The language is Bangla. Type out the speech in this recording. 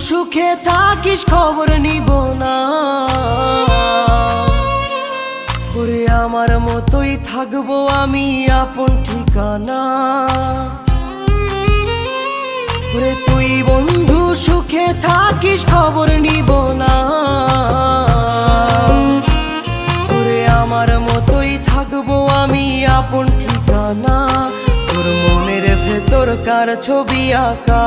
সুখে থাকিস, খবর নিব না। ওরে, আমার মতোই থাকব আমি আপন ঠিকানা। ওরে, তুই বন্ধু, সুখে থাকিস, খবর নিব না। ওরে, আমার মতোই থাকব আমি আপন ঠিকানা। তোর মনের ভেতর কার ছবি আঁকা।